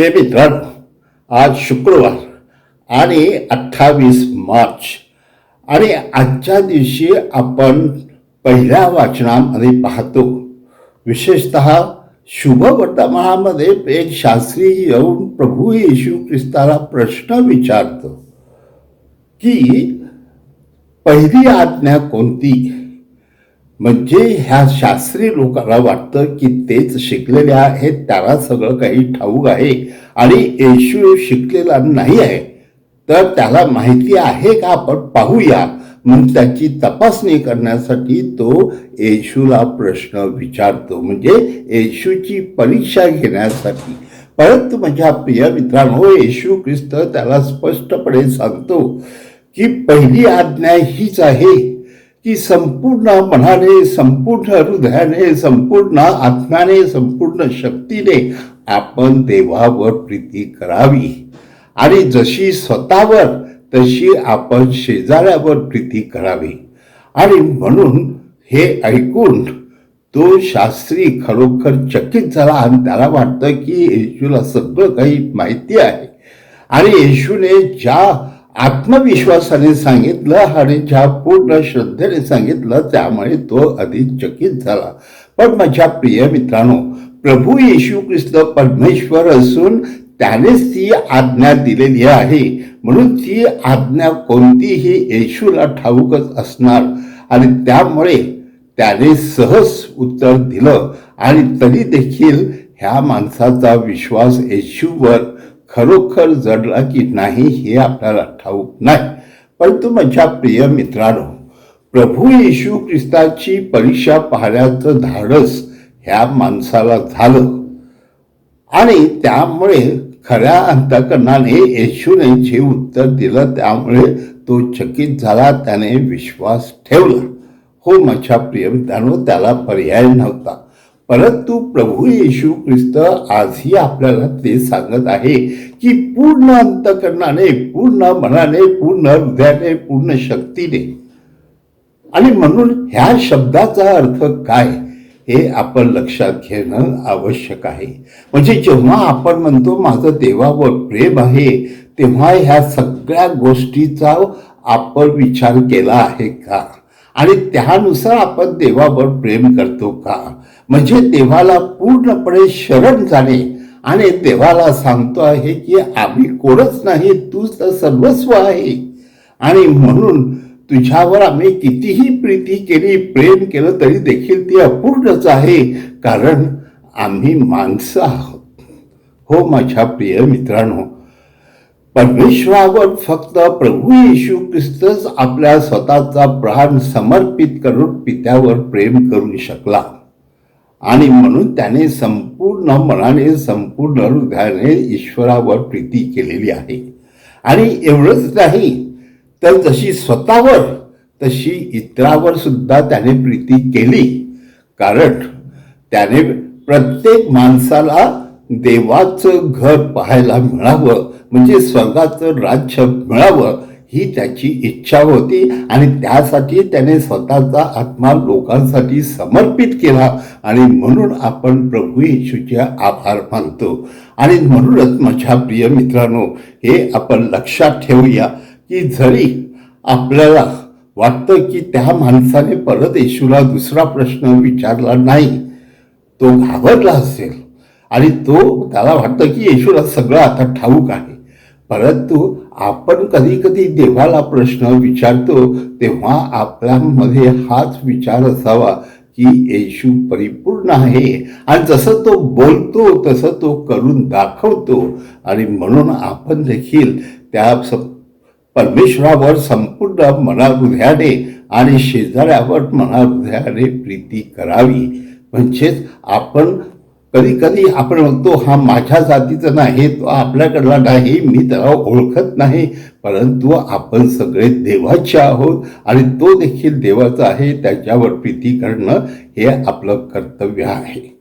प्रिय आज शुक्रवार आणि अठ्ठावीस मार्च. आणि आजच्या दिवशी आपण पहिल्या वाचनामध्ये पाहतो विशेषत शुभवर्तमानामध्ये एक शास्त्री येऊन प्रभू येशू ख्रिस्ताला प्रश्न विचारतो की पहिली आज्ञा कोणती? म्हणजे ह्या शास्त्री लोकांना वाटतं की तेच शिकलेले आहेत त्याला सगळं काही ठाऊक आहे आणि येशू शिकलेला नाही आहे. तर त्याला माहिती आहे का? आपण पाहूया. मग त्याची तपासणी करण्यासाठी तो येशूला प्रश्न विचारतो. म्हणजे येशूची परीक्षा घेण्यासाठी. परंतु माझ्या प्रिय मित्रांनो येशू ख्रिस्त त्याला स्पष्टपणे सांगतो की पहिली आज्ञा हीच आहे. की संपूर्ण मनाने संपूर्ण हृदयाने संपूर्ण आत्म्याने संपूर्ण शक्तीने आपण देवावर प्रीती करावी. आणि जशी स्वतःवर तशी आपण शेजाऱ्यावर प्रीती करावी. आणि म्हणून हे ऐकून तो शास्त्री खरोखर चकित झाला आणि त्याला वाटतं की येशूला सगळं काही माहिती आहे. आणि येशूने ज्या आत्मविश्वासाने सांगितलं आणि ज्या पूर्ण श्रद्धेने सांगितलं त्यामुळे तो अधिक चकित झाला. पण माझ्या प्रिय मित्रांनो प्रभू येशू ख्रिस्त परमेश्वर असून त्यानेच ती आज्ञा दिलेली आहे. म्हणून ती आज्ञा कोणतीही येशूला ठाऊकच असणार आणि त्यामुळे त्याने सहज उत्तर दिलं. आणि तरी देखील ह्या माणसाचा विश्वास येशूवर खरोखर जडला की नाही हे आपल्याला ठाऊक नाही. परंतु माझ्या प्रिय मित्रांनो प्रभू येशू ख्रिस्ताची परीक्षा पाहण्याचं धाडस ह्या माणसाला झालं. आणि त्यामुळे खऱ्या अंतकरणाने येशूने जे उत्तर दिलं त्यामुळे तो चकित झाला त्याने विश्वास ठेवला. हो माझ्या प्रिय मित्रांनो त्याला पर्याय नव्हता. परंतु प्रभू येशू ख्रिस्त आजही आपल्याला ते सांगत आहे की पूर्ण अंतकरणाने पूर्ण मनाने पूर्ण हृदयाने पूर्ण शक्तीने. आणि म्हणून ह्या शब्दाचा अर्थ काय हे आपण लक्षात घेणं आवश्यक आहे. म्हणजे जेव्हा आपण म्हणतो माझं देवावर प्रेम आहे तेव्हा ह्या सगळ्या गोष्टीचा आपण विचार केला आहे का? आणि त्यानुसार आपण देवावर प्रेम करतो का? म्हणजे देवाला पूर्णपणे शरण जाणे. आणि देवाला सांगतो आहे की आम्ही कोणच नाही तूच तर सर्वस्व आहे. आणि म्हणून तुझ्यावर आम्ही कितीही प्रीती केली प्रेम केलं तरी देखील ती अपूर्णच आहे. कारण आम्ही माणसं आहोत. हो माझ्या प्रिय मित्रांनो परमेश्वरावर फक्त प्रभू येशू ख्रिस्तच आपल्या स्वतःचा प्राण समर्पित करून पित्यावर प्रेम करू शकला. आणि म्हणून त्याने संपूर्ण मनाने संपूर्ण हृदयाने ईश्वरावर प्रीती केलेली आहे. आणि एवढंच नाही तर जशी स्वतःवर तशी इतरावर सुद्धा त्याने प्रीती केली. कारण त्याने प्रत्येक माणसाला देवाचं घर पाहायला मिळावं म्हणजे स्वर्गाचं राज्य मिळावं ही त्याची इच्छा होती आणि त्यासाठी त्याने स्वतःचा आत्मा लोकांसाठी समर्पित केला. आणि म्हणून आपण प्रभू येशूचे आभार मानतो. आणि म्हणूनच माझ्या प्रिय मित्रांनो हे आपण लक्षात ठेवूया की जरी आपल्याला वाटतं की त्या माणसाने परत येशूला दुसरा प्रश्न विचारला नाही तो घाबरला असेल आणि तो त्याला वाटतं की येशूला सगळं आता ठाऊक आहे. परंतु आपण कधी कधी देवाला प्रश्न विचारतो तेव्हा आपल्यामध्ये हाच विचार असावा की येशू परिपूर्ण आहे. आणि जसं तो बोलतो तसं तो करून दाखवतो. आणि म्हणून आपण देखील त्या परमेश्वरावर संपूर्ण मनाहृदयाने आणि शेजाऱ्यावर मनाहृदयाने प्रीती करावी. म्हणजेच आपण कधी कधी आपण म्हणतो हा माझ्या जातीचा नाही तो आपल्याकडला नाही मी त्याला ओळखत नाही. परंतु आपण सगळे देवाचे आहोत आणि तो देखील देवाचा आहे त्याच्यावर प्रीती करणं हे आपलं कर्तव्य आहे.